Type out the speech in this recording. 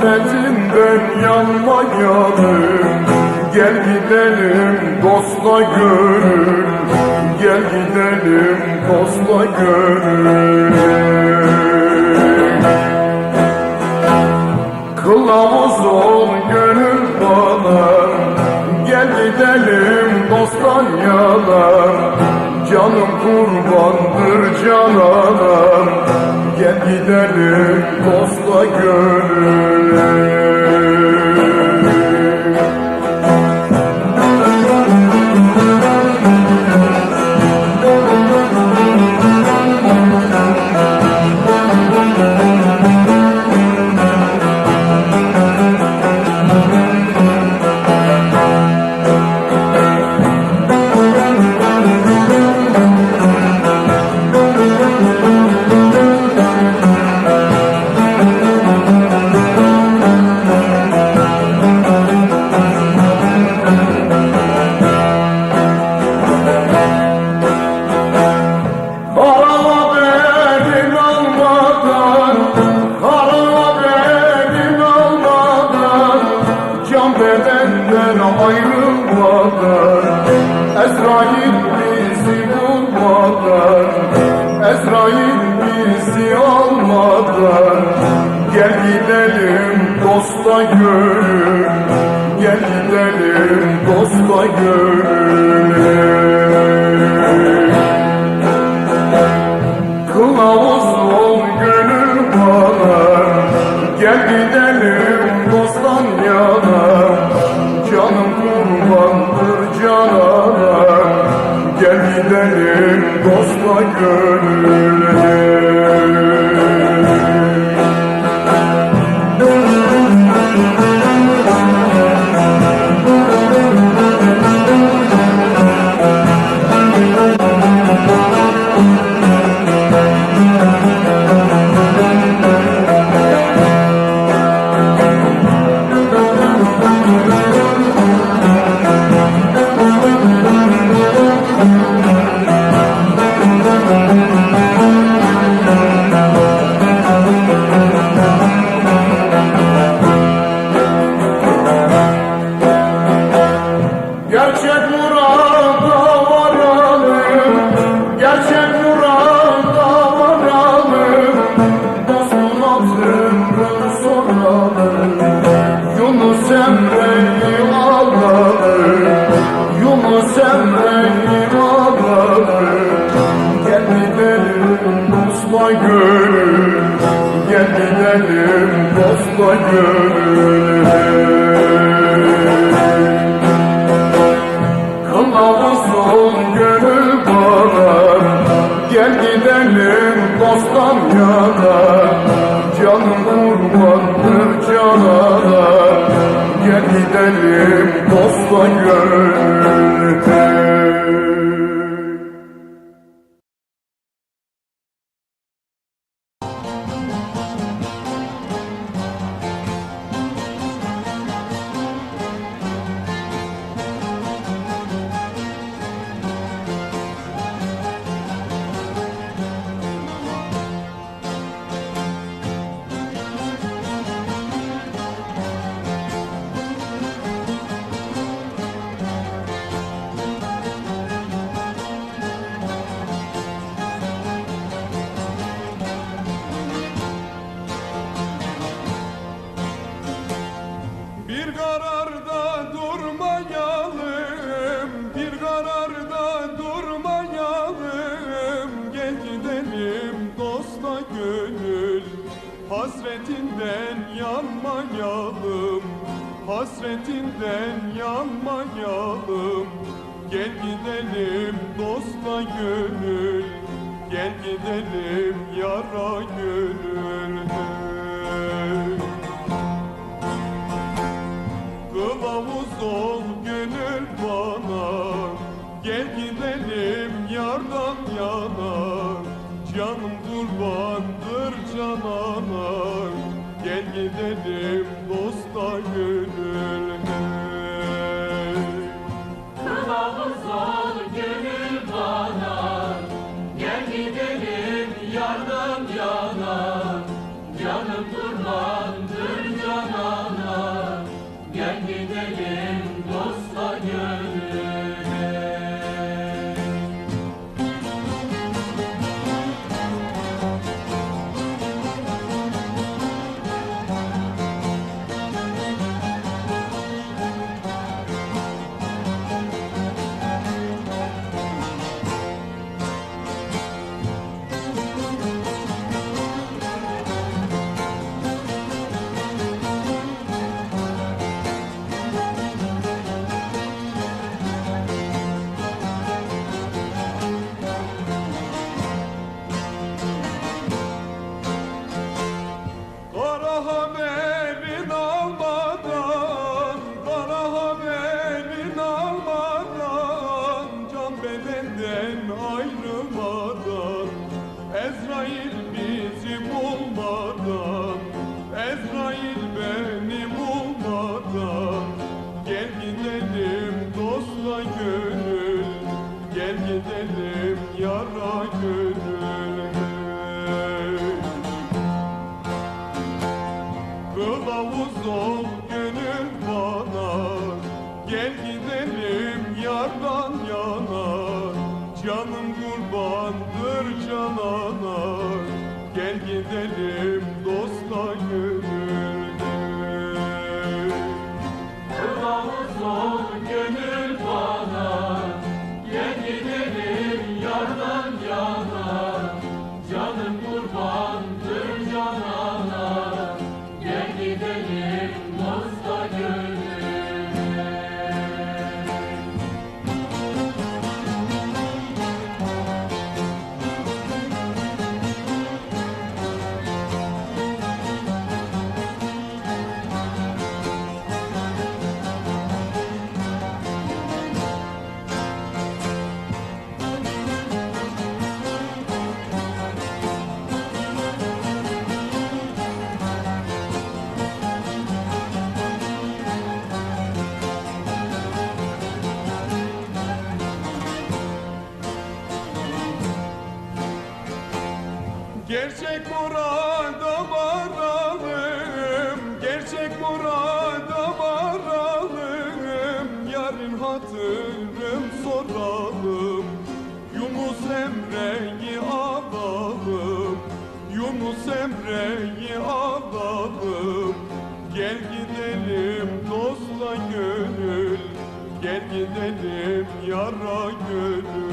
Hasretinden yanmayalım Gel gidelim dostla gönül Gel gidelim dostla gönül Kılavuz ol gönül bana. Gel gidelim dosttan yana Canım kurbandır canana Gel gidelim dostla gönül Ezrail bizi Gel gidelim dosta gönül Gel gidelim dosta gönül Kılavuz ol gönül bana. Gel gidelim dosttan yana. Canım kurbandır canana. Gel gidelim dostla gönül Gel gidelim dostla gönül Kılavuz ol gönül bana Gel gidelim dosttan yana Canım kurbandır canana Gel gidelim dostla gönül hasretinden yanmayalım. Hasretinden yanmayalım. Gel gidelim dosta gönül, gel gidelim yara gönül. gidelim dosta gönülme Kılavuz ol gönül bana. Gel gidelim yardım yana. Canım durma. senden ayrılmadan Ezrail bizi bulmadan Ezrail beni bulmadan Gel gidelim dostla gönül. Gel gidelim yara Gerçek murada varalım Gerçek murada varalım Yarın hatırım soralım Yunus Emre'yi alalım. Yunus Emre'yi alalım. Gel gidelim dostla gönül Gel gidelim yara gönül